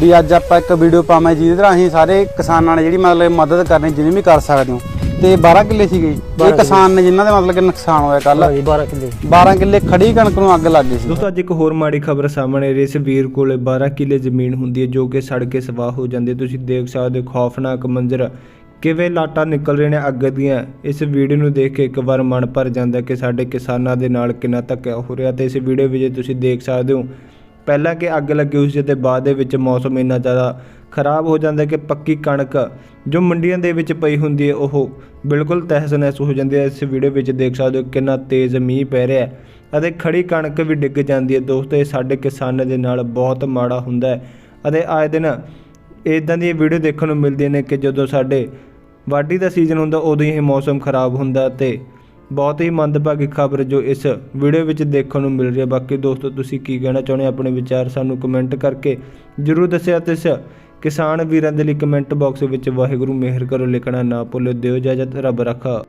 ਵੀ ਅੱਜ ਆਪਾਂ ਇੱਕ ਵੀਡੀਓ ਪਾਵਾਂ ਜਿਹਦੇ ਰਾਹੀਂ ਸਾਰੇ ਕਿਸਾਨਾਂ ਨੇ ਜਿਹੜੀ ਮਤਲਬ ਮਦਦ ਕਰਨੀ ਜਿੰਨੀ ਵੀ ਕਰ ਸਕਦੇ ਹੋ। ਤੇ 12 ਕਿੱਲੇ ਸੀਗੇ। ਇਹ ਕਿਸਾਨ ਨੇ ਜਿਨ੍ਹਾਂ ਦੇ ਮਤਲਬ ਕਿ ਨੁਕਸਾਨ ਹੋਇਆ ਕੱਲ ਹਾਂਜੀ 12 ਕਿੱਲੇ। 12 ਕਿੱਲੇ ਖੜੀ ਕਣਕ ਨੂੰ ਅੱਗ ਲੱਗ ਗਈ ਸੀ। ਦੋਸਤੋ ਅੱਜ ਇੱਕ ਹੋਰ ਮਾੜੀ ਖਬਰ ਸਾਹਮਣੇ ਰਹੀ। ਇਸ ਵੀਰ ਕੋਲੇ 12 ਕਿੱਲੇ ਜ਼ਮੀਨ ਹੁੰਦੀ ਹੈ ਜੋ ਕਿ ਸੜ ਕੇ ਸਵਾਹ ਹੋ ਜਾਂਦੀ ਹੈ। ਤੁਸੀਂ ਦੇਖ ਸਕਦੇ ਹੋ ਖੌਫਨਾਕ ਮੰਜ਼ਰ ਕਿਵੇਂ ਲਾਟਾਂ ਨਿਕਲ ਰਹੇ ਨੇ ਅੱਗ ਦੀਆਂ। ਇਸ ਵੀਡੀਓ ਨੂੰ ਦੇਖ ਕੇ ਇੱਕ ਵਾਰ ਮਨ ਭਰ ਜਾਂਦਾ ਕਿ ਸਾਡੇ ਕਿਸਾਨਾਂ ਦੇ ਨਾਲ ਕਿੰਨਾ ਧੱਕਾ ਹੋ ਰਿਹਾ ਤੇ ਇਸ ਵੀਡੀਓ ਵਿੱਚ ਤੁਸੀਂ ਦੇਖ ਸਕਦੇ ਹੋ ਪਹਿਲਾਂ ਕਿ ਅੱਗ ਲੱਗੀ ਹੋਈ ਸੀ ਤੇ ਬਾਅਦ ਦੇ ਵਿੱਚ ਮੌਸਮ ਇੰਨਾ ਜ਼ਿਆਦਾ ਖਰਾਬ ਹੋ ਜਾਂਦਾ ਕਿ ਪੱਕੀ ਕਣਕ ਜੋ ਮੰਡੀਆਂ ਦੇ ਵਿੱਚ ਪਈ ਹੁੰਦੀ ਹੈ, ਉਹ ਬਿਲਕੁਲ ਤਹਿਸ ਨਹਿਸ ਹੋ ਜਾਂਦੀ ਹੈ। ਇਸ ਵੀਡੀਓ ਵਿੱਚ ਦੇਖ ਸਕਦੇ ਹੋ ਕਿੰਨਾ ਤੇਜ਼ ਮੀਂਹ ਪੈ ਰਿਹਾ ਹੈ ਅਤੇ ਖੜੀ ਕਣਕ ਵੀ ਡਿੱਗ ਜਾਂਦੀ ਹੈ। ਦੋਸਤੋ, ਇਹ ਸਾਡੇ ਕਿਸਾਨਾਂ ਦੇ ਨਾਲ ਬਹੁਤ ਮਾੜਾ ਹੁੰਦਾ ਹੈ ਅਤੇ ਆਏ ਦਿਨ ਇਦਾਂ ਦੀਆਂ ਵੀਡੀਓ ਦੇਖਣ ਨੂੰ ਮਿਲਦੀਆਂ ਨੇ ਕਿ ਜਦੋਂ ਸਾਡੇ ਵਾਢੀ ਦਾ ਸੀਜ਼ਨ ਹੁੰਦਾ, ਉਦੋਂ ਹੀ ਇਹ ਮੌਸਮ ਖਰਾਬ ਹੁੰਦਾ ਤੇ ਬਹੁਤ ਹੀ ਮੰਦਭਾਗੀ ਖਬਰ ਜੋ ਇਸ ਵੀਡੀਓ ਵਿੱਚ ਦੇਖਣ ਨੂੰ ਮਿਲ ਰਹੀ ਹੈ। ਬਾਕੀ ਦੋਸਤੋ, ਤੁਸੀਂ ਕੀ ਕਹਿਣਾ ਚਾਹੁੰਦੇ ਹੋ? ਆਪਣੇ ਵਿਚਾਰ ਸਾਨੂੰ ਕਮੈਂਟ ਕਰਕੇ ਜਰੂਰ ਦੱਸਿਆ ਤੇ ਇਸ ਕਿਸਾਨ ਵੀਰਾਂ ਦੇ ਲਈ ਕਮੈਂਟ ਬਾਕਸ ਵਿੱਚ ਵਾਹਿਗੁਰੂ ਮਿਹਰ ਕਰੋ, ਲਿਖਣਾ ਨਾ ਭੁੱਲਿਓ ਦਿਓ ਇਜਾਜ਼ਤ, ਰੱਬ ਰੱਖਾ।